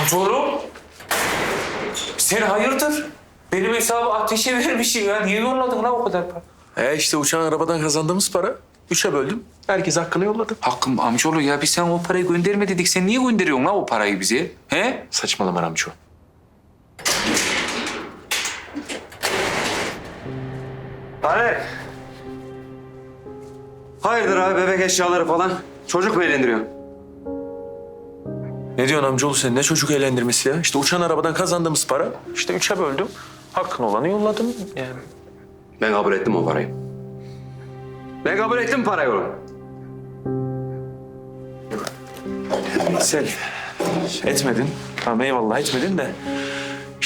Amcaoğlu. Sen hayırdır? Benim hesabı ateşe vermişsin ya. Niye yolladın lan o kadar para? E işte uçan arabadan kazandığımız para. Üçe böldüm. Herkes hakkını yolladı. Hakkım amcaoğlu ya biz sen o parayı gönderme dedik. Sen niye gönderiyorsun lan o parayı bize? He? Saçmalama Ramço. Taner. Hayırdır abi bebek eşyaları falan? Çocuk mu eğlendiriyorsun? Ne diyorsun amcaoğlu sen? Ne çocuk eğlendirmesi ya? İşte uçan arabadan kazandığımız para. İşte üçe böldüm. Hakkın olanı yolladım yani. Ben kabul ettim o parayı. Ben kabul ettim parayı oğlum. Etmedin. Tamam eyvallah etmedin de.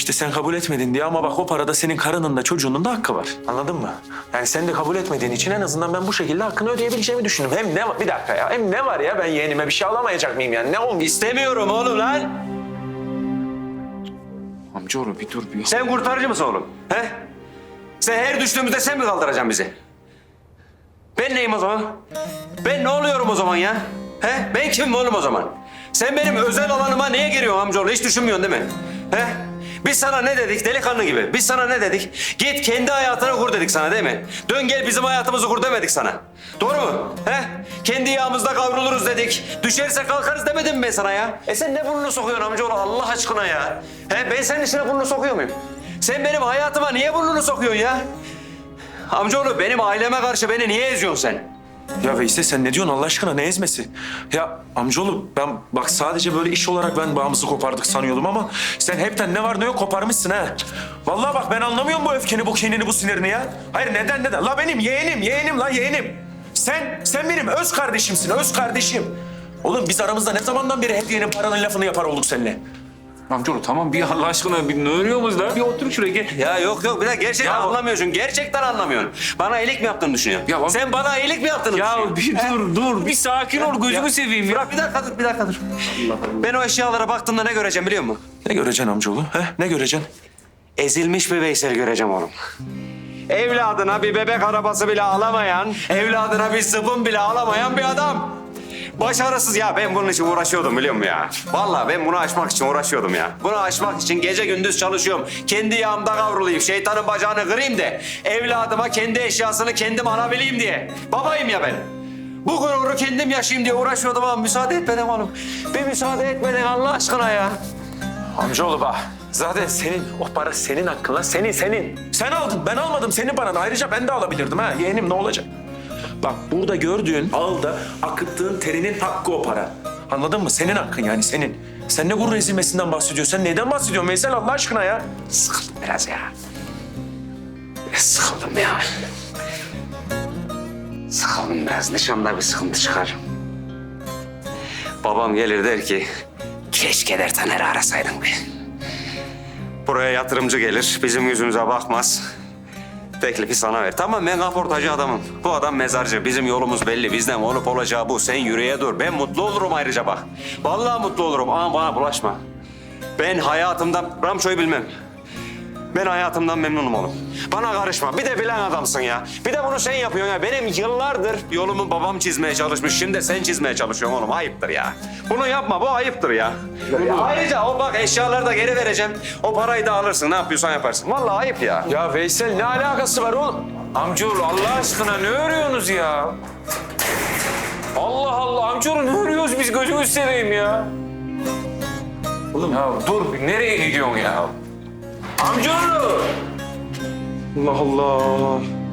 İşte sen kabul etmedin diye ama bak o parada senin karının da çocuğunun da hakkı var. Anladın mı? Yani sen de kabul etmediğin için en azından ben bu şekilde hakkını ödeyebileceğimi düşündüm. Hem ne? Bir dakika ya. Hem ne var ya? Ben yeğenime bir şey alamayacak mıyım yani? Ne olmuş? İstemiyorum oğlum lan. Amcaoğlu bir dur bir. Sen kurtarıcı mısın oğlum? He? Sen her düştüğümüzde sen mi kaldıracaksın bizi? Ben neyim o zaman? Ben ne oluyorum o zaman ya? He? Ben kimim oğlum o zaman? Sen benim özel alanıma niye giriyorsun amcaoğlu? Hiç düşünmüyorsun değil mi? He? Biz sana ne dedik delikanlı gibi? Biz sana ne dedik? Git kendi hayatını kur dedik sana değil mi? Dön gel bizim hayatımızı kur demedik sana. Doğru mu? He? Kendi yağımızda kavruluruz dedik. Düşerse kalkarız demedim mi ben sana ya? E sen ne burnunu sokuyorsun amcaoğlu Allah aşkına ya? He? Ben senin içine burnunu sokuyor muyum? Sen benim hayatıma niye burnunu sokuyorsun ya? Amcaoğlu benim aileme karşı beni niye eziyorsun sen? Ya Veysel sen ne diyorsun Allah aşkına ne ezmesi? Ya amcaoğlu ben bak sadece böyle iş olarak ben bağımızı kopardık sanıyordum ama sen hepten ne var ne yok koparmışsın ha. Vallahi bak ben anlamıyorum bu öfkeni, bu kinini, bu sinirini ya. Hayır neden neden? La benim yeğenim, yeğenim la yeğenim. Sen, sen benim öz kardeşimsin, öz kardeşim. Oğlum biz aramızda ne zamandan beri hediyenin paranın lafını yapar olduk seninle? Amcaoğlu tamam bir Allah aşkına bir ne örüyorsunuz da? Bir otur şuraya gel. Ya yok yok bir de gerçekten Ya- anlamıyorsun. Gerçekten anlamıyorsun. Bana iyilik mi yaptığını düşünüyorsun? Ya bak- Sen bana iyilik mi yaptığını Ya düşünüyorsun? bir dur dur. Bir sakin ol gözümü seveyim ya. Bırak bir dakika dur bir dakika dur. Ben o eşyalara baktığımda ne göreceğim biliyor musun? Ne göreceksin amcaoğlu? He? Ne göreceksin? Ezilmiş bir Veysel göreceğim oğlum. Evladına bir bebek arabası bile alamayan, evladına bir sıvın bile alamayan bir adam. Başarısız ya ben bunun için uğraşıyordum biliyor musun ya? Vallahi ben bunu aşmak için uğraşıyordum ya. Bunu aşmak için gece gündüz çalışıyorum. Kendi yağımda kavrulayım, şeytanın bacağını kırayım de evladıma kendi eşyasını kendim alabileyim diye. Babayım ya ben. Bu gururu kendim yaşayayım diye uğraşıyordum ama müsaade etmeden oğlum. Bir müsaade etmeden Allah aşkına ya. Amcaoğlu bak. Zaten senin, o para senin hakkın lan. Senin, senin. Sen aldın, ben almadım. Senin paran. Ayrıca ben de alabilirdim ha. Yeğenim ne olacak? Bak burada gördüğün ağılda akıttığın terinin hakkı o para. Anladın mı? Senin hakkın yani senin. Sen ne gurur ezilmesinden bahsediyorsun? Sen neyden bahsediyorsun Veysel Allah aşkına ya? Sıkıldım biraz ya. Sıkıldım ya. Sıkıldım biraz. Nişanda bir sıkıntı çıkar. Babam gelir der ki... Keşke der Taner'i arasaydın be. Buraya yatırımcı gelir. Bizim yüzümüze bakmaz. Teklifi sana ver. Tamam ben kaportacı adamım. Bu adam mezarcı. Bizim yolumuz belli. Bizden olup olacağı bu. Sen yüreğe dur. Ben mutlu olurum ayrıca bak. Vallahi mutlu olurum ama bana bulaşma. Ben hayatımdan Ramço'yu bilmem. Ben hayatımdan memnunum oğlum. Bana karışma. Bir de bilen adamsın ya. Bir de bunu sen yapıyorsun ya. Benim yıllardır yolumu babam çizmeye çalışmış. Şimdi sen çizmeye çalışıyorsun oğlum. Ayıptır ya. Bunu yapma. Bu ayıptır ya. Ayrıca o bak eşyaları da geri vereceğim. O parayı da alırsın. Ne yapıyorsan yaparsın. Vallahi ayıp ya. Ya Veysel ne alakası var oğlum? Amcaoğlu Allah aşkına ne örüyorsunuz ya? Allah Allah amcaoğlu ne örüyoruz biz gözümüzü seveyim ya. Oğlum ya dur nereye gidiyorsun ya? Amcaoğlu! Allah Allah.